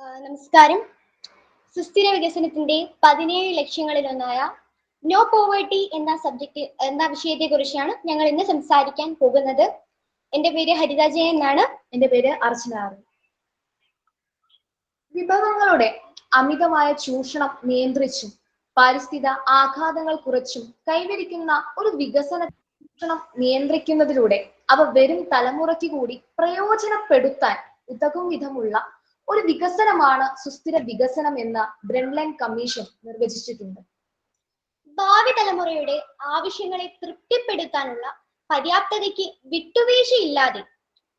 നമസ്കാരം. സുസ്ഥിര വികസനത്തിന്റെ പതിനേഴ് ലക്ഷ്യങ്ങളിലൊന്നായ നോ പോവേർട്ടി എന്ന സബ്ജക്ട് എന്ന വിഷയത്തെ കുറിച്ചാണ് ഞങ്ങൾ ഇന്ന് സംസാരിക്കാൻ പോകുന്നത്. എന്റെ പേര് ഹരിത ജയൻ എന്നാണ്. എന്റെ പേര് അർച്ചന. വിഭവങ്ങളുടെ അമിതമായ ചൂഷണം നിയന്ത്രിച്ചും പരിസ്ഥിത ആഘാതങ്ങൾ കുറച്ചും കൈവരിക്കുന്ന ഒരു വികസന ചൂഷണം നിയന്ത്രിക്കുന്നതിലൂടെ അവ വരും തലമുറയ്ക്ക് കൂടി പ്രയോജനപ്പെടുത്താൻ ഉതകും വിധമുള്ള ഒരു വികസനമാണ് സുസ്ഥിര വികസനം എന്ന ബ്രെൻലൈൻ കമ്മീഷൻ നിർവചിച്ചിട്ടുണ്ട്. ഭാവി തലമുറയുടെ ആവശ്യങ്ങളെ തൃപ്തിപ്പെടുത്താനുള്ള പര്യാപ്തതയ്ക്ക് വിട്ടുവീഴ്ചയില്ലാതെ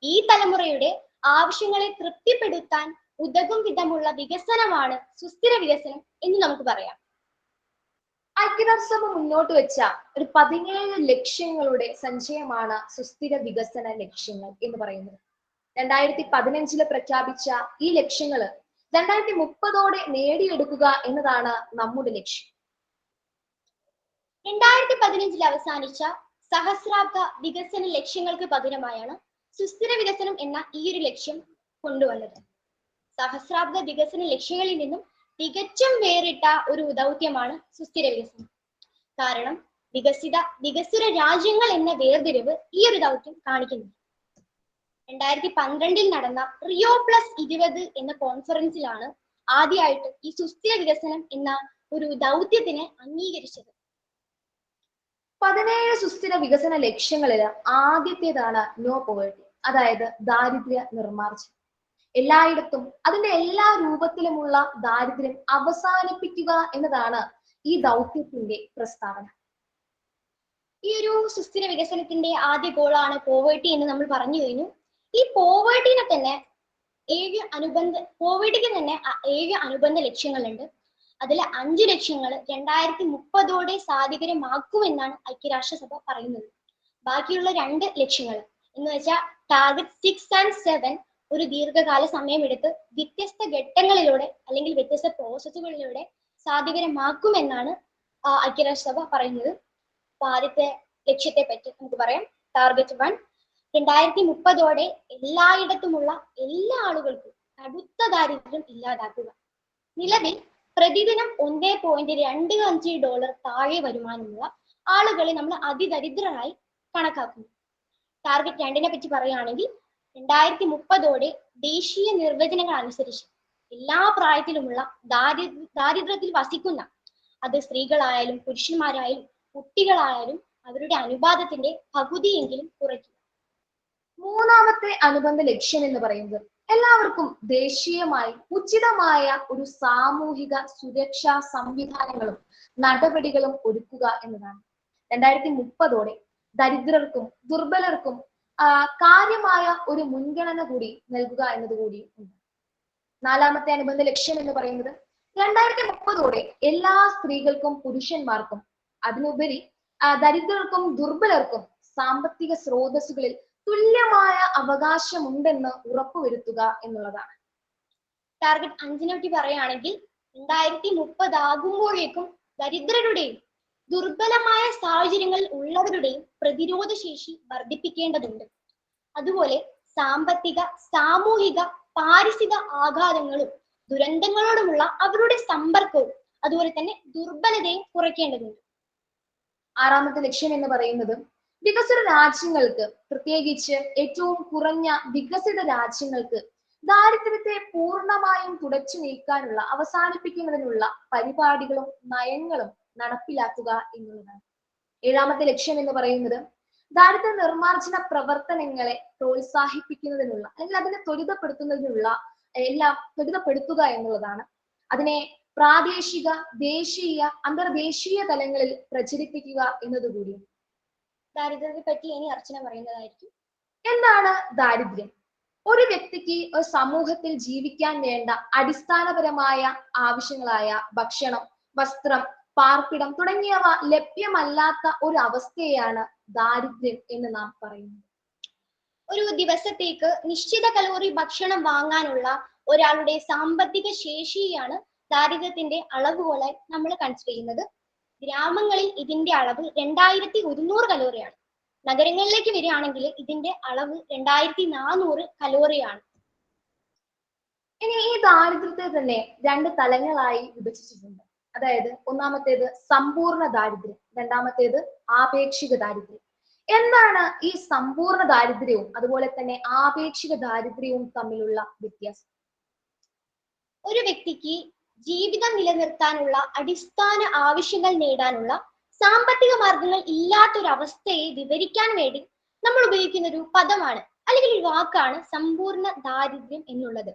ഈ തലമുറയുടെ ആവശ്യങ്ങളെ തൃപ്തിപ്പെടുത്താൻ ഉതകും വിധമുള്ള വികസനമാണ് സുസ്ഥിര വികസനം എന്ന് നമുക്ക് പറയാം. ഐക്യരാഷ്ട്രസഭ മുന്നോട്ട് വെച്ച ഒരു പതിനേഴ് ലക്ഷ്യങ്ങളുടെ സഞ്ചയമാണ് സുസ്ഥിര വികസന ലക്ഷ്യങ്ങൾ എന്ന് പറയുന്നത്. രണ്ടായിരത്തി പതിനഞ്ചിൽ പ്രഖ്യാപിച്ച ഈ ലക്ഷ്യങ്ങൾ രണ്ടായിരത്തി മുപ്പതോടെ നേടിയെടുക്കുക എന്നതാണ് നമ്മുടെ ലക്ഷ്യം. രണ്ടായിരത്തി പതിനഞ്ചിൽ അവസാനിച്ച സഹസ്രാബ്ദ വികസന ലക്ഷ്യങ്ങൾക്ക് പകരമായാണ് സുസ്ഥിര വികസനം എന്ന ഈ ഒരു ലക്ഷ്യം കൊണ്ടുവന്നത്. സഹസ്രാബ്ദ വികസന ലക്ഷ്യങ്ങളിൽ നിന്നും തികച്ചും വേറിട്ട ഒരു ദൗത്യമാണ് സുസ്ഥിര വികസനം. കാരണം വികസിത വികസ്വര രാജ്യങ്ങൾ എന്ന വേർതിരിവ് ഈ ഒരു ദൗത്യം കാണിക്കുന്നു രണ്ടായിരത്തി പന്ത്രണ്ടിൽ നടന്ന റിയോ പ്ലസ് ഇരുപത് എന്ന കോൺഫറൻസിലാണ് ആദ്യമായിട്ട് ഈ സുസ്ഥിര വികസനം എന്ന ഒരു ദൗത്യത്തിനെ അംഗീകരിച്ചത്. പതിനേഴ് സുസ്ഥിര വികസന ലക്ഷ്യങ്ങളിൽ ആദ്യത്തേതാണ് നോ പോവേർട്ടി അതായത് ദാരിദ്ര്യ നിർമ്മാർജനം. എല്ലായിടത്തും അതിന്റെ എല്ലാ രൂപത്തിലുമുള്ള ദാരിദ്ര്യം അവസാനിപ്പിക്കുക എന്നതാണ് ഈ ദൗത്യത്തിന്റെ പ്രസ്താവന. ഈ ഒരു സുസ്ഥിര വികസനത്തിന്റെ ആദ്യ ഗോളാണ് പോവേർട്ടി എന്ന് നമ്മൾ പറഞ്ഞു കഴിഞ്ഞു. ഈ പോവേർട്ടിനെ തന്നെ ഏഴ് അനുബന്ധ പോവേർട്ടിക്ക് തന്നെ ഏഴ് അനുബന്ധ ലക്ഷ്യങ്ങളുണ്ട്. അതിൽ അഞ്ച് ലക്ഷ്യങ്ങൾ രണ്ടായിരത്തി മുപ്പതോടെ സാധികരമാക്കുമെന്നാണ് ഐക്യരാഷ്ട്രസഭ പറയുന്നത്. ബാക്കിയുള്ള രണ്ട് ലക്ഷ്യങ്ങൾ എന്ന് വെച്ചാൽ ടാർഗറ്റ് സിക്സ് ആൻഡ് സെവൻ ഒരു ദീർഘകാല സമയമെടുത്ത് വ്യത്യസ്ത ഘട്ടങ്ങളിലൂടെ അല്ലെങ്കിൽ വ്യത്യസ്ത പ്രോസസ്സുകളിലൂടെ സാധികരമാക്കുമെന്നാണ് ഐക്യരാഷ്ട്രസഭ പറയുന്നത്. അപ്പൊ ആദ്യത്തെ ലക്ഷ്യത്തെ പറ്റി നമുക്ക് പറയാം. ടാർഗറ്റ് വൺ രണ്ടായിരത്തി മുപ്പതോടെ എല്ലായിടത്തുമുള്ള എല്ലാ ആളുകൾക്കും കടുത്ത ദാരിദ്ര്യം ഇല്ലാതാക്കുക. നിലവിൽ പ്രതിദിനം ഒന്നേ പോയിന്റ് രണ്ട് അഞ്ച് ഡോളർ താഴെ വരുമാനമുള്ള ആളുകളെ നമ്മൾ അതിദരിദ്രരായി കണക്കാക്കുന്നു. ടാർഗറ്റ് രണ്ടിനെ പറ്റി പറയുകയാണെങ്കിൽ രണ്ടായിരത്തി മുപ്പതോടെ ദേശീയ നിർവചനങ്ങൾ അനുസരിച്ച് എല്ലാ പ്രായത്തിലുമുള്ള ദാരി ദാരിദ്ര്യത്തിൽ വസിക്കുന്ന അത് സ്ത്രീകളായാലും പുരുഷന്മാരായാലും കുട്ടികളായാലും അവരുടെ അനുപാതത്തിന്റെ പകുതിയെങ്കിലും കുറയ്ക്കുക മൂന്നാമത്തെ അനുബന്ധ ലക്ഷ്യം എന്ന് പറയുന്നത് എല്ലാവർക്കും ദേശീയമായി ഉചിതമായ ഒരു സാമൂഹിക സുരക്ഷാ സംവിധാനങ്ങളും നടപടികളും ഒരുക്കുക എന്നതാണ്. രണ്ടായിരത്തി മുപ്പതോടെ ദരിദ്രർക്കും ദുർബലർക്കും കാര്യമായ ഒരു മുൻഗണന കൂടി നൽകുക എന്നതുകൂടി ഉണ്ട്. നാലാമത്തെ അനുബന്ധ ലക്ഷ്യം എന്ന് പറയുന്നത് രണ്ടായിരത്തി മുപ്പതോടെ എല്ലാ സ്ത്രീകൾക്കും പുരുഷന്മാർക്കും അതിനുപരി ദരിദ്രർക്കും ദുർബലർക്കും സാമ്പത്തിക സ്രോതസ്സുകളിൽ തുല്യമായ അവകാശമുണ്ടെന്ന് ഉറപ്പുവരുത്തുക എന്നുള്ളതാണ്. ടാർഗറ്റ് അഞ്ചിനെ പറ്റി പറയുകയാണെങ്കിൽ രണ്ടായിരത്തി മുപ്പതാകുമ്പോഴേക്കും ദരിദ്രരുടെയും ദുർബലമായ സാഹചര്യങ്ങളിൽ ഉള്ളവരുടെയും പ്രതിരോധ ശേഷി വർദ്ധിപ്പിക്കേണ്ടതുണ്ട്. അതുപോലെ സാമ്പത്തിക സാമൂഹിക പാരിസ്ഥിതിക ആഘാതങ്ങളും ദുരന്തങ്ങളോടുമുള്ള അവരുടെ സമ്പർക്കവും അതുപോലെ തന്നെ ദുർബലതയും കുറയ്ക്കേണ്ടതുണ്ട്. ആറാമത്തെ ലക്ഷ്യം എന്ന് പറയുന്നത് വികസിത രാജ്യങ്ങൾക്ക് പ്രത്യേകിച്ച് ഏറ്റവും കുറഞ്ഞ വികസിത രാജ്യങ്ങൾക്ക് ദാരിദ്ര്യത്തെ പൂർണമായും തുടച്ചു നീക്കാനുള്ള അവസാനിപ്പിക്കുന്നതിനുള്ള പരിപാടികളും നയങ്ങളും നടപ്പിലാക്കുക എന്നുള്ളതാണ്. ഏഴാമത്തെ ലക്ഷ്യം എന്ന് പറയുന്നത് ദാരിദ്ര്യ നിർമ്മാർജന പ്രവർത്തനങ്ങളെ പ്രോത്സാഹിപ്പിക്കുന്നതിനുള്ള അല്ലെങ്കിൽ അതിനെ ത്വരിതപ്പെടുത്തുന്നതിനുള്ള എല്ലാം ത്വരിതപ്പെടുത്തുക എന്നുള്ളതാണ്. അതിനെ പ്രാദേശിക ദേശീയ അന്തർദേശീയ തലങ്ങളിൽ പ്രചരിപ്പിക്കുക എന്നതുകൂടി. ദാരിദ്ര്യത്തെ പറ്റി ഇനി അർച്ചന പറയുന്നതായിരിക്കും. എന്താണ് ദാരിദ്ര്യം? ഒരു വ്യക്തിക്ക് ഒരു സമൂഹത്തിൽ ജീവിക്കാൻ വേണ്ട അടിസ്ഥാനപരമായ ആവശ്യങ്ങളായ ഭക്ഷണം വസ്ത്രം പാർപ്പിടം തുടങ്ങിയവ ലഭ്യമല്ലാത്ത ഒരു അവസ്ഥയാണ് ദാരിദ്ര്യം എന്ന് നാം പറയുന്നത്. ഒരു ദിവസത്തേക്ക് നിശ്ചിത കലോറി ഭക്ഷണം വാങ്ങാനുള്ള ഒരാളുടെ സാമ്പത്തിക ശേഷിയാണ് ദാരിദ്ര്യത്തിന്റെ അളവുകോലായി നമ്മൾ കൺസിഡർ ചെയ്യുന്നത്. ഗ്രാമങ്ങളിൽ ഇതിന്റെ അളവ് രണ്ടായിരത്തി ഒരുന്നൂറ് കലോറിയാണ്. നഗരങ്ങളിലേക്ക് വരികയാണെങ്കിൽ ഇതിന്റെ അളവ് രണ്ടായിരത്തി നാനൂറ് കലോറിയാണ്. ഇനി ഈ ദാരിദ്ര്യത്തെ തന്നെ രണ്ട് തലങ്ങളായി വിഭജിച്ചിട്ടുണ്ട്. അതായത് ഒന്നാമത്തേത് സമ്പൂർണ ദാരിദ്ര്യം രണ്ടാമത്തേത് ആപേക്ഷിക ദാരിദ്ര്യം. എന്താണ് ഈ സമ്പൂർണ ദാരിദ്ര്യവും അതുപോലെ തന്നെ ആപേക്ഷിക ദാരിദ്ര്യവും തമ്മിലുള്ള വ്യത്യാസം? ഒരു വ്യക്തിക്ക് ജീവിതം നിലനിർത്താനുള്ള അടിസ്ഥാന ആവശ്യങ്ങൾ നേടാനുള്ള സാമ്പത്തിക മാർഗങ്ങൾ ഇല്ലാത്തൊരവസ്ഥയെ വിവരിക്കാൻ വേണ്ടി നമ്മൾ ഉപയോഗിക്കുന്ന ഒരു പദമാണ് അല്ലെങ്കിൽ ഒരു വാക്കാണ് സമ്പൂർണ ദാരിദ്ര്യം എന്നുള്ളത്.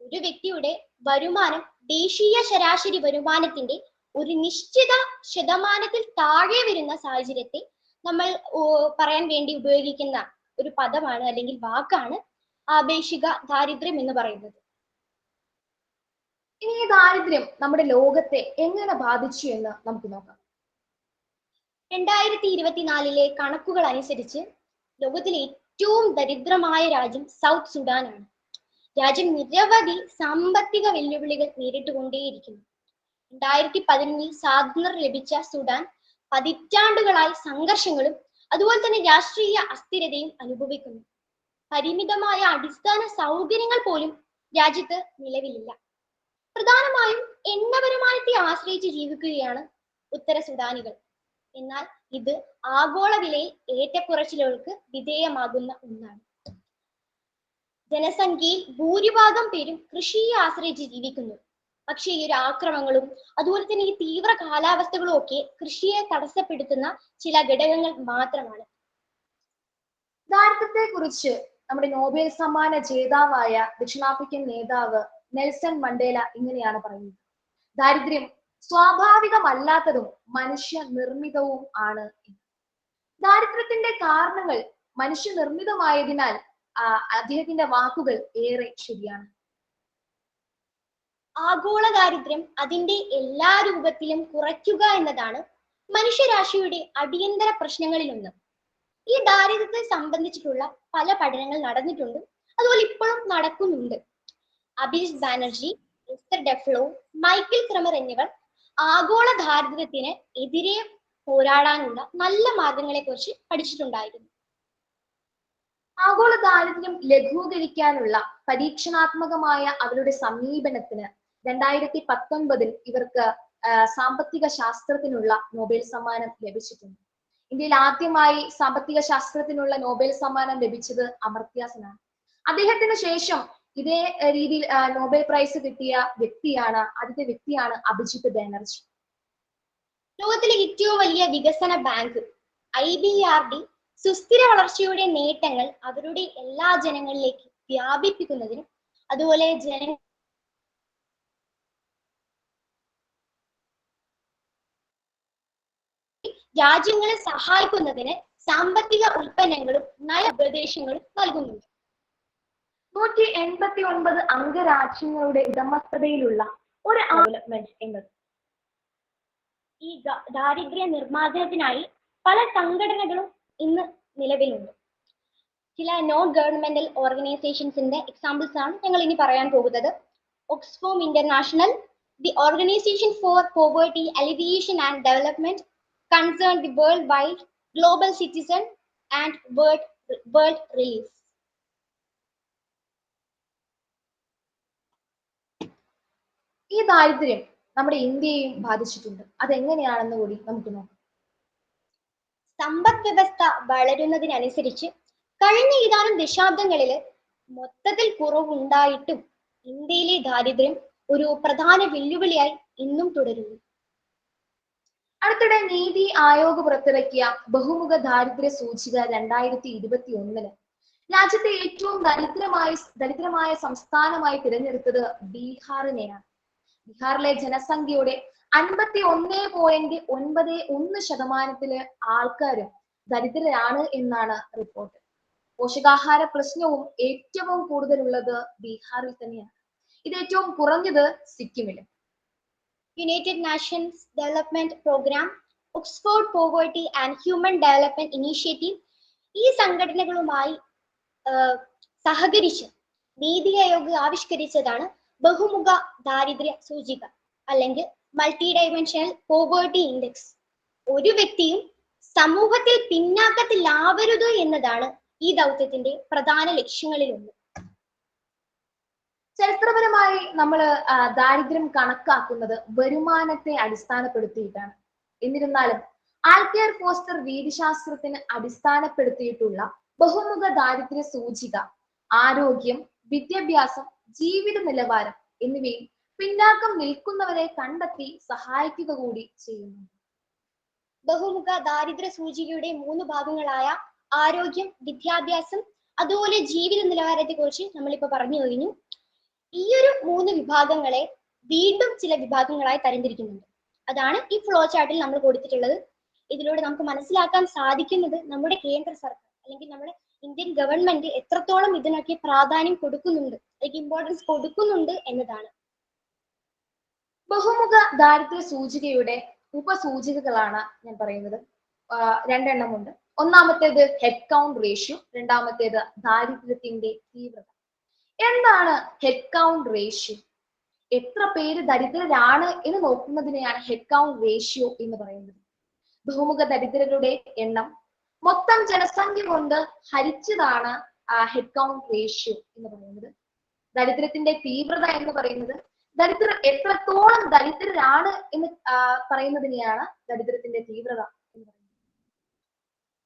ഒരു വ്യക്തിയുടെ വരുമാനം ദേശീയ ശരാശരി വരുമാനത്തിന്റെ ഒരു നിശ്ചിത ശതമാനത്തിൽ താഴെ വരുന്ന സാഹചര്യത്തെ നമ്മൾ പറയാൻ വേണ്ടി ഉപയോഗിക്കുന്ന ഒരു പദമാണ് അല്ലെങ്കിൽ വാക്കാണ് ആപേക്ഷിക ദാരിദ്ര്യം എന്ന് പറയുന്നത്. ഇനി ഈ ദാരിദ്ര്യം നമ്മുടെ ലോകത്തെ എങ്ങനെ ബാധിച്ചു എന്ന് നമുക്ക് നോക്കാം. രണ്ടായിരത്തി ഇരുപത്തിനാലിലെ കണക്കുകൾ അനുസരിച്ച് ലോകത്തിലെ ഏറ്റവും ദരിദ്രമായ രാജ്യം സൗത്ത് സുഡാനാണ്. രാജ്യം നിരവധി സാമ്പത്തിക വെല്ലുവിളികൾ നേരിട്ടുകൊണ്ടേയിരിക്കുന്നു. രണ്ടായിരത്തി പതിനൊന്നിൽ സ്വാതന്ത്ര്യം ലഭിച്ച സുഡാൻ പതിറ്റാണ്ടുകളായി സംഘർഷങ്ങളും അതുപോലെ തന്നെ രാഷ്ട്രീയ അസ്ഥിരതയും അനുഭവിക്കുന്നു. പരിമിതമായ അടിസ്ഥാന സൗകര്യങ്ങൾ പോലും രാജ്യത്ത് നിലവിലില്ല. പ്രധാനമായും എണ്ണപരമാനത്തെ ആശ്രയിച്ച് ജീവിക്കുകയാണ് ഉത്തര സുഡാനികൾ. എന്നാൽ ഇത് ആഗോള വിലയിൽ ഏറ്റക്കുറച്ചിലുകൾക്ക് വിധേയമാകുന്ന ഒന്നാണ്. ജനസംഖ്യയിൽ ഭൂരിഭാഗം പേരും കൃഷിയെ ആശ്രയിച്ച് ജീവിക്കുന്നു. പക്ഷേ ഈ ഒരു ആക്രമണങ്ങളും അതുപോലെ തന്നെ ഈ തീവ്ര കാലാവസ്ഥകളും ഒക്കെ കൃഷിയെ തടസ്സപ്പെടുത്തുന്ന ചില ഘടകങ്ങൾ മാത്രമാണ്. ദാരിദ്ര്യത്തെ കുറിച്ച് നമ്മുടെ നോബൽ സമ്മാന ജേതാവായ ദക്ഷിണാഫ്രിക്കൻ നേതാവ് നെൽസൺ മണ്ടേല ഇങ്ങനെയാണ് പറയുന്നത്. ദാരിദ്ര്യം സ്വാഭാവികമല്ലാത്തതും മനുഷ്യ നിർമ്മിതവും ആണ് ദാരിദ്ര്യത്തിന്റെ കാരണങ്ങൾ മനുഷ്യ നിർമ്മിതമായതിനാൽ അദ്ദേഹത്തിന്റെ വാക്കുകൾ ഏറെ ശരിയാണ്. ആഗോള ദാരിദ്ര്യം അതിന്റെ എല്ലാ രൂപത്തിലും കുറയ്ക്കുക എന്നതാണ് മനുഷ്യരാശിയുടെ അടിയന്തര പ്രശ്നങ്ങളിലൊന്ന്. ഈ ദാരിദ്ര്യത്തെ സംബന്ധിച്ചിട്ടുള്ള പല പഠനങ്ങൾ നടന്നിട്ടുണ്ട്. അതുപോലെ ഇപ്പോഴും നടക്കുന്നുണ്ട്. Abhijit Banerjee Esther Duflo Michael Kremer എന്നിവർ ആഗോള ദാരിദ്ര്യത്തിന് എതിരെ പോരാടാനുള്ള നല്ല മാർഗങ്ങളെ കുറിച്ച് പഠിച്ചിട്ടുണ്ടായിരുന്നു. ആഗോള ദാരിദ്ര്യം ലഘൂകരിക്കാനുള്ള പരീക്ഷണാത്മകമായ അവരുടെ സമീപനത്തിന് രണ്ടായിരത്തി പത്തൊൻപതിൽ ഇവർക്ക് സാമ്പത്തിക ശാസ്ത്രത്തിനുള്ള നോബൽ സമ്മാനം ലഭിച്ചിട്ടുണ്ട്. ഇന്ത്യയിൽ ആദ്യമായി സാമ്പത്തിക ശാസ്ത്രത്തിനുള്ള നോബൽ സമ്മാനം ലഭിച്ചത് അമർത്യാസനാണ്. അദ്ദേഹത്തിന് ശേഷം ഇതേ രീതിയിൽ നോബൽ പ്രൈസ് കിട്ടിയ വ്യക്തിയാണ് ആദ്യത്തെ വ്യക്തിയാണ് അഭിജിത്ത് ബാനർജി. ലോകത്തിലെ ഏറ്റവും വലിയ വികസന bank I B R D സുസ്ഥിര വളർച്ചയുടെ നേട്ടങ്ങൾ അവരുടെ എല്ലാ ജനങ്ങളിലേക്ക് വ്യാപിപ്പിക്കുന്നതിനും അതുപോലെ ജന രാജ്യങ്ങളെ സഹായിക്കുന്നതിന് സാമ്പത്തിക ഉൽപ്പന്നങ്ങളും നയ ഉപദേശങ്ങളും നൽകുന്നുണ്ട്. നൂറ്റി എൺപത്തി ഒൻപത് അംഗരാജ്യങ്ങളുടെ ഉടമസ്ഥതയിലുള്ള ഒരു ഡെവലപ്മെന്റ് എന്നത്. ഈ ദാരിദ്ര്യ നിർമ്മാർജനത്തിനായി പല സംഘടനകളും ഇന്ന് നിലവിലുണ്ട്. ചില നോൺ ഗവൺമെന്റൽ ഓർഗനൈസേഷൻസിന്റെ എക്സാമ്പിൾസ് ആണ് ഞങ്ങൾ ഇനി പറയാൻ പോകുന്നത്. Oxfam International the organisation for poverty alleviation and development concern the world wide global citizen and world world relief ഈ ദാരിദ്ര്യം നമ്മുടെ ഇന്ത്യയെയും ബാധിച്ചിട്ടുണ്ട്. അതെങ്ങനെയാണെന്ന് കൂടി നമുക്ക് നോക്കാം. സമ്പദ് വ്യവസ്ഥ വളരുന്നതിനനുസരിച്ച് കഴിഞ്ഞ ഏതാനും ദശാബ്ദങ്ങളിൽ മൊത്തത്തിൽ കുറവുണ്ടായിട്ടും ഇന്ത്യയിലെ ദാരിദ്ര്യം ഒരു പ്രധാന വെല്ലുവിളിയായി ഇന്നും തുടരുന്നു. അടുത്തിടെ നീതി ആയോഗ് പുറത്തിറക്കിയ ബഹുമുഖ ദാരിദ്ര്യ സൂചിക രണ്ടായിരത്തി ഇരുപത്തി ഒന്നിന് രാജ്യത്തെ ഏറ്റവും ദരിദ്രമായ ദരിദ്രമായ സംസ്ഥാനമായി തിരഞ്ഞെടുത്തത് ബീഹാറിനെയാണ്. ബീഹാറിലെ ജനസംഖ്യയുടെ അൻപത്തി ഒന്ന് പോയിന്റ് ഒൻപത് ഒന്ന് ശതമാനത്തിൽ ആൾക്കാരും ദരിദ്രരാണ് എന്നാണ് റിപ്പോർട്ട് പോഷകാഹാര പ്രശ്നവും ഏറ്റവും കൂടുതലുള്ളത് ബീഹാറിൽ തന്നെയാണ്. ഇത് ഏറ്റവും കുറഞ്ഞത് സിക്കിമിലും. United Nations Development Programme Oxford poverty and human development initiative ഈ സംഘടനകളുമായി സഹകരിച്ച് നീതി ആയോഗ് ആവിഷ്കരിച്ചതാണ് ബഹുമുഖ ദാരിദ്ര്യ സൂചിക അല്ലെങ്കിൽ മൾട്ടി ഡൈമെൻഷണൽ പോവേർട്ടി ഇൻഡെക്സ് ഒരു വ്യക്തിയും സമൂഹത്തിൽ പിന്നാക്കത്തിലാവരുത് എന്നതാണ് ഈ ദൗത്യത്തിന്റെ പ്രധാന ലക്ഷ്യങ്ങളിലൊന്ന്. ചരിത്രപരമായി നമ്മൾ ദാരിദ്ര്യം കണക്കാക്കുന്നത് വരുമാനത്തെ അടിസ്ഥാനപ്പെടുത്തിയിട്ടാണ്. എന്നിരുന്നാലും ആൽക്കെയർ ഫോസ്റ്റർ രീതിശാസ്ത്രത്തിന് അടിസ്ഥാനപ്പെടുത്തിയിട്ടുള്ള ബഹുമുഖ ദാരിദ്ര്യ സൂചിക ആരോഗ്യം വിദ്യാഭ്യാസം ജീവിത നിലവാരം എന്നിവയിൽ പിന്നാക്കം നിൽക്കുന്നവരെ കണ്ടെത്തി സഹായിക്കുക കൂടി ചെയ്യുന്നു. ബഹുമുഖ ദാരിദ്ര്യ സൂചികയുടെ മൂന്ന് ഭാഗങ്ങളായ ആരോഗ്യം വിദ്യാഭ്യാസം അതുപോലെ ജീവിത നിലവാരത്തെ കുറിച്ച് നമ്മളിപ്പോ പറഞ്ഞു കഴിഞ്ഞു. ഈ ഒരു മൂന്ന് വിഭാഗങ്ങളെ വീണ്ടും ചില വിഭാഗങ്ങളായി തരംതിരിക്കുന്നുണ്ട്. അതാണ് ഈ ഫ്ലോ ചാർട്ടിൽ നമ്മൾ കൊടുത്തിട്ടുള്ളത്. ഇതിലൂടെ നമുക്ക് മനസ്സിലാക്കാൻ സാധിക്കുന്നത് നമ്മുടെ കേന്ദ്ര സർക്കാർ അല്ലെങ്കിൽ നമ്മുടെ ഇന്ത്യൻ ഗവൺമെന്റ് എത്രത്തോളം ഇതിനൊക്കെ പ്രാധാന്യം കൊടുക്കുന്നുണ്ട്. അല്ലെങ്കിൽ ഇമ്പോർട്ടൻസ് കൊടുക്കുന്നുണ്ട് എന്നതാണ്. ബഹുമുഖ ദാരിദ്ര്യ സൂചികയുടെ ഉപസൂചികകളാണ് ഞാൻ പറയുന്നത്. രണ്ടെണ്ണം രണ്ടെണ്ണമുണ്ട്. ഒന്നാമത്തേത് ഹെഡ് കൗണ്ട് റേഷ്യോ രണ്ടാമത്തേത് ദാരിദ്ര്യത്തിന്റെ തീവ്രത. എന്താണ് ഹെഡ് കൗണ്ട് റേഷ്യോ എത്ര പേര് ദരിദ്രരാണ് എന്ന് നോക്കുന്നതിനെയാണ് ഹെഡ് കൗണ്ട് റേഷ്യോ എന്ന് പറയുന്നത്. ബഹുമുഖ ദരിദ്രരുടെ എണ്ണം മൊത്തം ജനസംഖ്യ കൊണ്ട് ഹരിച്ചതാണ് ഹെഡ് കൗണ്ട് റേഷ്യോ എന്ന് പറയുന്നത്. ദരിദ്രത്തിന്റെ തീവ്രത എന്ന് പറയുന്നത് ദരിദ്രർ എത്രത്തോളം ദരിദ്രരാണ് എന്ന് പറയുന്നതിനെയാണ് ദരിദ്രത്തിന്റെ തീവ്രത എന്ന് പറയുന്നത്.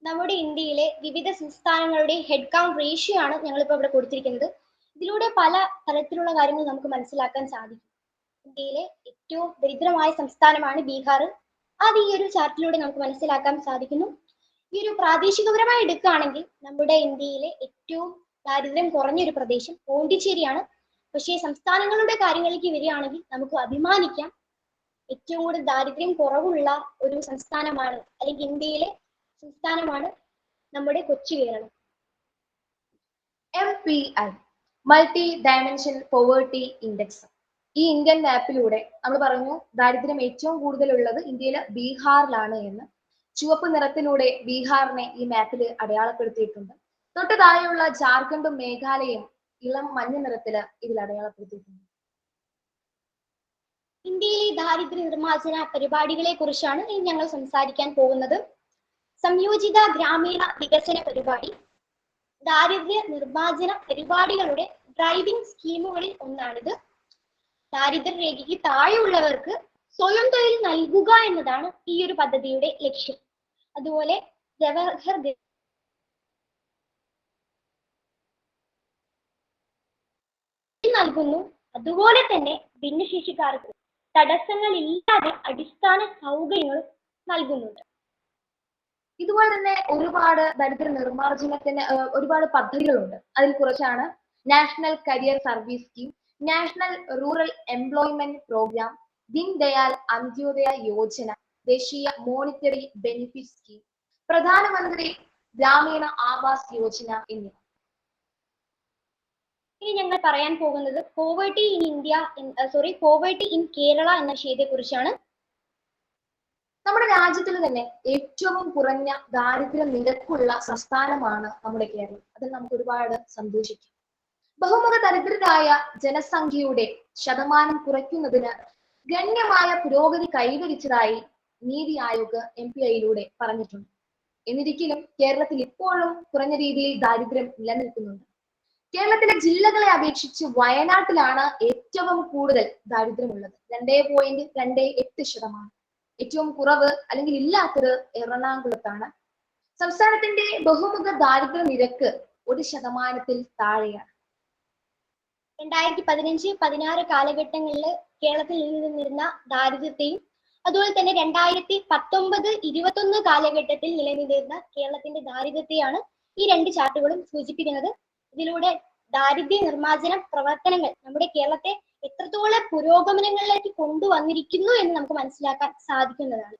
നമ്മുടെ ഇന്ത്യയിലെ വിവിധ സംസ്ഥാനങ്ങളുടെ ഹെഡ് കൗണ്ട് റേഷ്യോ ആണ് ഞങ്ങളിപ്പോൾ ഇവിടെ കൊടുത്തിരിക്കുന്നത്. ഇതിലൂടെ പല തരത്തിലുള്ള കാര്യങ്ങൾ നമുക്ക് മനസ്സിലാക്കാൻ സാധിക്കും. ഇന്ത്യയിലെ ഏറ്റവും ദരിദ്രമായ സംസ്ഥാനമാണ് ബീഹാർ. അത് ഈ ഒരു ചാർട്ടിലൂടെ നമുക്ക് മനസ്സിലാക്കാൻ സാധിക്കുന്നു. ഈ ഒരു പ്രാദേശികപരമായി എടുക്കുകയാണെങ്കിൽ നമ്മുടെ ഇന്ത്യയിലെ ഏറ്റവും ദാരിദ്ര്യം കുറഞ്ഞൊരു പ്രദേശം പോണ്ടിച്ചേരിയാണ്. പക്ഷേ സംസ്ഥാനങ്ങളുടെ കാര്യങ്ങളിലേക്ക് വരികയാണെങ്കിൽ നമുക്ക് അഭിമാനിക്കാം. ഏറ്റവും കൂടുതൽ ദാരിദ്ര്യം കുറവുള്ള ഒരു സംസ്ഥാനമാണ് അല്ലെങ്കിൽ ഇന്ത്യയിലെ സംസ്ഥാനമാണ് നമ്മുടെ കൊച്ചു Keralam. M P I multi dimension poverty index ഈ ഇന്ത്യൻ മാപ്പിലൂടെ നമ്മൾ പറഞ്ഞു ദാരിദ്ര്യം ഏറ്റവും കൂടുതലുള്ളത് ഇന്ത്യയിലെ ബീഹാറിലാണ് എന്ന്. ചുവപ്പ് നിറത്തിലൂടെ ബീഹാറിനെ ഈ മാപ്പിൽ അടയാളപ്പെടുത്തിയിട്ടുണ്ട്. തൊട്ട് താഴെയുള്ള ജാർഖണ്ഡും മേഘാലയയും ഇളം മഞ്ഞ നിറത്തിൽ ഇതിൽ അടയാളപ്പെടുത്തിയിട്ടുണ്ട്. ഇന്ത്യയിലെ ദാരിദ്ര്യ നിർമ്മാർജന പരിപാടികളെ കുറിച്ചാണ് ഇനി ഞങ്ങൾ സംസാരിക്കാൻ പോകുന്നത്. സംയോജിത ഗ്രാമീണ വികസന പരിപാടി. ദാരിദ്ര്യ നിർമ്മാർജന പരിപാടികളുടെ ഡ്രൈവിംഗ് സ്കീമുകളിൽ ഒന്നാണിത്. ദാരിദ്ര്യ രേഖയ്ക്ക് താഴെയുള്ളവർക്ക് സ്വയം തൊഴിൽ നൽകുക എന്നതാണ് ഈ ഒരു പദ്ധതിയുടെ ലക്ഷ്യം. അതുപോലെ ജവഹർ നൽകുന്നു. അതുപോലെ തന്നെ ഭിന്നശേഷിക്കാർക്ക് തടസ്സങ്ങളില്ലാതെ അടിസ്ഥാന സൗകര്യങ്ങളും നൽകുന്നുണ്ട്. ഇതുപോലെ തന്നെ ഒരുപാട് ദരിദ്ര നിർമ്മാർജനത്തിന് ഒരുപാട് പദ്ധതികളുണ്ട്. അതിൽ കുറച്ചാണ് national career service scheme national rural employment programme Deen Dayal Antyodaya Yojana ദേശീയ മോണിറ്ററി ബെനിഫിറ്റ് സ്കീം പ്രധാനമന്ത്രി ഗ്രാമീണ ആവാസ് യോജന എന്നിവ. ഇനി ഞങ്ങൾ പറയാൻ പോകുന്നത് poverty in India sorry poverty in Kerala എന്ന വിഷയത്തെ കുറിച്ചാണ്. നമ്മുടെ രാജ്യത്തിൽ തന്നെ ഏറ്റവും കുറഞ്ഞ ദാരിദ്ര്യ നിരക്കുള്ള സംസ്ഥാനമാണ് നമ്മുടെ കേരളം. അതിൽ നമുക്ക് ഒരുപാട് സന്തോഷിക്കാം. ബഹുമുഖ ദരിദ്രരായ ജനസംഖ്യയുടെ ശതമാനം കുറയ്ക്കുന്നതിന് ഗണ്യമായ പുരോഗതി കൈവരിച്ചതായി നീതി ആയോഗ് എം പി ഐയിലൂടെ പറഞ്ഞിട്ടുണ്ട്. എന്നിരിക്കലും കേരളത്തിൽ ഇപ്പോഴും കുറഞ്ഞ രീതിയിൽ ദാരിദ്ര്യം നിലനിൽക്കുന്നുണ്ട്. കേരളത്തിലെ ജില്ലകളെ അപേക്ഷിച്ച് വയനാട്ടിലാണ് ഏറ്റവും കൂടുതൽ ദാരിദ്ര്യമുള്ളത്. രണ്ടേ പോയിന്റ് രണ്ടേ എട്ട് ശതമാനം. ഏറ്റവും കുറവ് അല്ലെങ്കിൽ ഇല്ലാത്തത് എറണാകുളത്താണ്. സംസ്ഥാനത്തിന്റെ ബഹുമുഖ ദാരിദ്ര്യ നിരക്ക് ഒരു ശതമാനത്തിൽ താഴെയാണ്. രണ്ടായിരത്തി പതിനഞ്ച് പതിനാറ് കാലഘട്ടങ്ങളിൽ കേരളത്തിൽ നിലനിന്നിരുന്ന ദാരിദ്ര്യത്തെയും അതുപോലെ തന്നെ രണ്ടായിരത്തി പത്തൊമ്പത് ഇരുപത്തൊന്ന് കാലഘട്ടത്തിൽ നിലനിന്നിരുന്ന കേരളത്തിന്റെ ദാരിദ്ര്യത്തെയാണ് ഈ രണ്ട് ചാർട്ടുകളും സൂചിപ്പിക്കുന്നത്. ഇതിലൂടെ ദാരിദ്ര്യ നിർമ്മാർജന പ്രവർത്തനങ്ങൾ നമ്മുടെ കേരളത്തെ എത്രത്തോളം പുരോഗമനങ്ങളിലേക്ക് കൊണ്ടുവന്നിരിക്കുന്നു എന്ന് നമുക്ക് മനസ്സിലാക്കാൻ സാധിക്കുന്നതാണ്.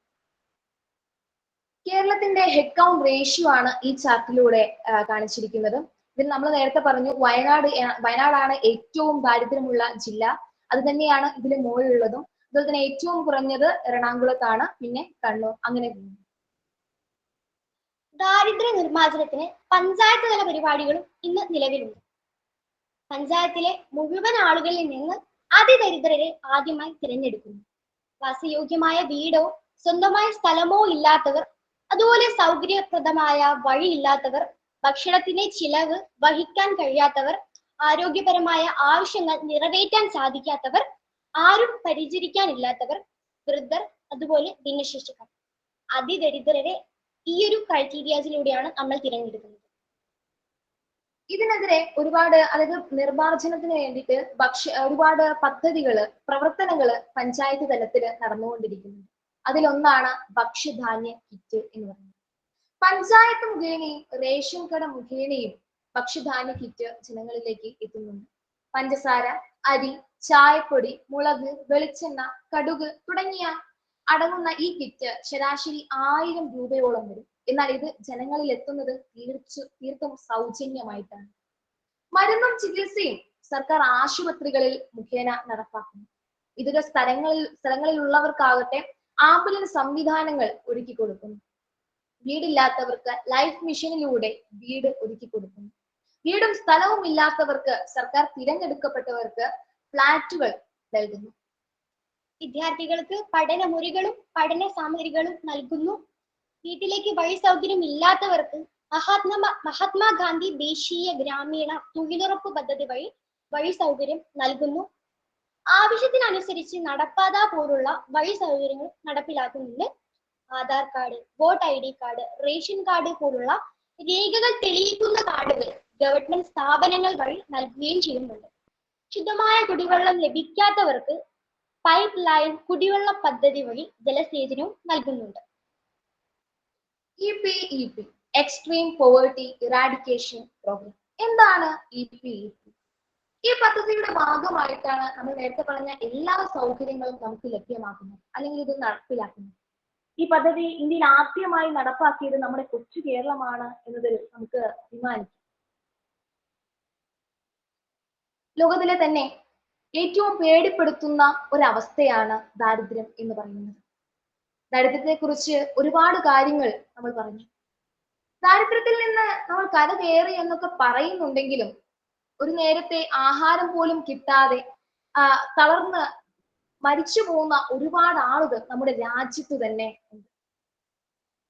കേരളത്തിന്റെ ഹെഡ് കൗണ്ട് റേഷ്യോ ആണ് ഈ ചാർട്ടിലൂടെ കാണിച്ചിരിക്കുന്നത്. ഇതിൽ നമ്മൾ നേരത്തെ പറഞ്ഞു വയനാട് വയനാടാണ് ഏറ്റവും ദാരിദ്ര്യമുള്ള ജില്ല. അത് തന്നെയാണ് ഇതിൽ മുകളിലുള്ളതും. അതുപോലെ തന്നെ ഏറ്റവും കുറഞ്ഞത് എറണാകുളത്താണ്. പിന്നെ കണ്ണൂർ. അങ്ങനെ ദാരിദ്ര്യ നിർമ്മാർജനത്തിന് പഞ്ചായത്ത് തല പരിപാടികളും ഇന്ന് നിലവിലുണ്ട്. പഞ്ചായത്തിലെ മുഴുവൻ ആളുകളിൽ നിന്ന് അതിദരിദ്രരെ ആദ്യമായി തിരഞ്ഞെടുക്കുന്നു. വാസയോഗ്യമായ വീടോ സ്വന്തമായ സ്ഥലമോ ഇല്ലാത്തവർ അതുപോലെ സൗകര്യപ്രദമായ വഴിയില്ലാത്തവർ ഭക്ഷണത്തിന്റെ ചിലവ് വഹിക്കാൻ കഴിയാത്തവർ ആരോഗ്യപരമായ ആവശ്യങ്ങൾ നിറവേറ്റാൻ സാധിക്കാത്തവർ ആരും പരിചരിക്കാനില്ലാത്തവർ വൃദ്ധർ അതുപോലെ ഭിന്നശേഷിക്കാർ. അതിദരിദ്രരെ ഈ ഒരു ക്രൈറ്റീരിയാസിലൂടെയാണ് നമ്മൾ തിരഞ്ഞെടുക്കുന്നത്. ഇതിനെതിരെ ഒരുപാട് അതായത് നിർമാർജനത്തിന് വേണ്ടിയിട്ട് ഭക്ഷ്യ ഒരുപാട് പദ്ധതികൾ പ്രവർത്തനങ്ങൾ പഞ്ചായത്ത് തലത്തിൽ നടന്നുകൊണ്ടിരിക്കുന്നുണ്ട്. അതിലൊന്നാണ് ഭക്ഷ്യധാന്യ കിറ്റ് എന്ന് പറയുന്നത്. പഞ്ചായത്ത് മുഖേനയും റേഷൻ കട മുഖേനയും ഭക്ഷ്യധാന്യ കിറ്റ് ജനങ്ങളിലേക്ക് എത്തുന്നുണ്ട്. പഞ്ചസാര അരി ചായപ്പൊടി മുളക് വെളിച്ചെണ്ണ കടുക് തുടങ്ങിയ അടങ്ങുന്ന ഈ കിറ്റ് ശരാശരി ആയിരം രൂപയോളം വരും. എന്നാൽ ഇത് ജനങ്ങളിൽ എത്തുന്നത് തീർച്ചു തീർത്തും സൗജന്യമായിട്ടാണ്. മരുന്നും ചികിത്സയും സർക്കാർ ആശുപത്രികളിൽ മുഖേന നടപ്പാക്കുന്നു. ഇതര സ്ഥലങ്ങളിൽ സ്ഥലങ്ങളിലുള്ളവർക്കാകട്ടെ ആംബുലൻസ് സംവിധാനങ്ങൾ ഒരുക്കി കൊടുക്കുന്നു. വീടില്ലാത്തവർക്ക് ലൈഫ് മിഷനിലൂടെ വീട് ഒരുക്കി കൊടുക്കുന്നു. വീടും സ്ഥലവും ഇല്ലാത്തവർക്ക് സർക്കാർ തിരഞ്ഞെടുക്കപ്പെട്ടവർക്ക് ഫ്ലാറ്റുകൾ നൽകുന്നു. വിദ്യാർത്ഥികൾക്ക് പഠനമുറികളും പഠന സാമഗ്രികളും നൽകുന്നു. വീട്ടിലേക്ക് വഴി സൗകര്യം ഇല്ലാത്തവർക്ക് മഹാത്മ മഹാത്മാഗാന്ധി ദേശീയ ഗ്രാമീണ തൊഴിലുറപ്പ് പദ്ധതി വഴി വഴി സൗകര്യം നൽകുന്നു. ആവശ്യത്തിനനുസരിച്ച് നടപ്പാത പോലുള്ള വഴി സൗകര്യങ്ങൾ നടപ്പിലാക്കുന്നുണ്ട്. Aadhaar card vote I D card ration card പോലുള്ള രേഖകൾ തെളിയിക്കുന്ന കാർഡുകൾ ഗവൺമെന്റ് സ്ഥാപനങ്ങൾ വഴി നൽകുകയും ചെയ്യുന്നുണ്ട്. ശുദ്ധമായ കുടിവെള്ളം ലഭിക്കാത്തവർക്ക് പൈപ്പ് ലൈൻ കുടിവെള്ള പദ്ധതി വഴി ജലസേചനവും നൽകുന്നുണ്ട്. E P E P extreme poverty eradication programme എന്താണ് ഇ പി ഇ പി ഈ പദ്ധതിയുടെ ഭാഗമായിട്ടാണ് നമ്മൾ നേരത്തെ പറഞ്ഞ എല്ലാ സൗകര്യങ്ങളും നമുക്ക് ലഭ്യമാക്കുന്നത് അല്ലെങ്കിൽ ഇത് നടപ്പിലാക്കുന്നത്. ഈ പദ്ധതി ഇന്ത്യയിൽ ആദ്യമായി നടപ്പാക്കിയത് നമ്മുടെ കൊച്ചു കേരളമാണ് എന്നതിൽ നമുക്ക് അഭിമാനിക്കാം. ലോകത്തിലെ തന്നെ ഏറ്റവും പേടിപ്പെടുത്തുന്ന ഒരവസ്ഥയാണ് ദാരിദ്ര്യം എന്ന് പറയുന്നത്. ദാരിദ്ര്യത്തെ കുറിച്ച് ഒരുപാട് കാര്യങ്ങൾ നമ്മൾ പറഞ്ഞു. ദാരിദ്ര്യത്തിൽ നിന്ന് നമ്മൾ കരകയറി എന്നൊക്കെ പറയുന്നുണ്ടെങ്കിലും ഒരു നേരത്തെ ആഹാരം പോലും കിട്ടാതെ തളർന്ന് മരിച്ചു പോകുന്ന ഒരുപാട് ആളുകൾ നമ്മുടെ രാജ്യത്ത് തന്നെ ഉണ്ട്.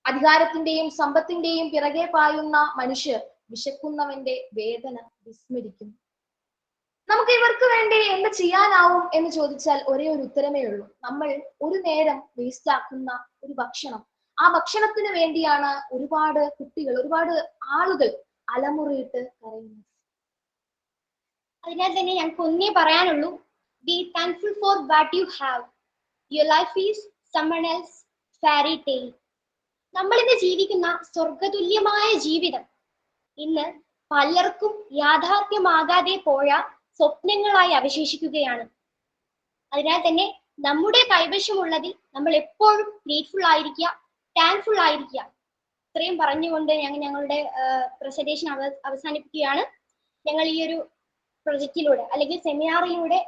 അധികാരത്തിന്റെയും സമ്പത്തിന്റെയും പിറകെ പായുന്ന മനുഷ്യർ വിശക്കുന്നവന്റെ വേദന വിസ്മരിക്കുന്നു. നമുക്ക് ഇവർക്ക് വേണ്ടി എന്ത് ചെയ്യാനാവും എന്ന് ചോദിച്ചാൽ ഒരേ ഒരു ഉത്തരമേ ഉള്ളൂ. നമ്മൾ ഒരു നേരം വേസ്റ്റ് ആക്കുന്ന ഒരു ഭക്ഷണം. ആ ഭക്ഷണത്തിന് വേണ്ടിയാണ് ഒരുപാട് കുട്ടികൾ ഒരുപാട് ആളുകൾ അലമുറിയിട്ട് കരയുന്നത്. അതിനാൽ തന്നെ ഞങ്ങൾക്ക് ഒന്നേ പറയാനുള്ളൂ be thankful for what you have your life is someone fairy tale നമ്മളിന്ന് ജീവിക്കുന്ന സ്വർഗതുല്യമായ ജീവിതം ഇന്ന് പലർക്കും യാഥാർത്ഥ്യമാകാതെ പോയ സ്വപ്നങ്ങളായി അവശേഷിക്കുകയാണ്. അതിനാൽ തന്നെ നമ്മുടെ കൈവശമുള്ളതിൽ നമ്മൾ എപ്പോഴും ഗ്രേറ്റ്ഫുൾ ആയിരിക്കുക താങ്ക്ഫുൾ ആയിരിക്കുക. ഇത്രയും പറഞ്ഞുകൊണ്ട് ഞങ്ങൾ ഞങ്ങളുടെ പ്രസന്റേഷൻ അവസാനിപ്പിക്കുകയാണ്. ഞങ്ങൾ ഈ ഒരു പ്രൊജക്റ്റിലൂടെ അല്ലെങ്കിൽ സെമിനാറിലൂടെ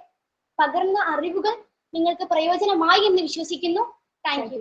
പകർന്ന അറിവുകൾ നിങ്ങൾക്ക് പ്രയോജനമായി എന്ന് വിശ്വസിക്കുന്നു. Thank you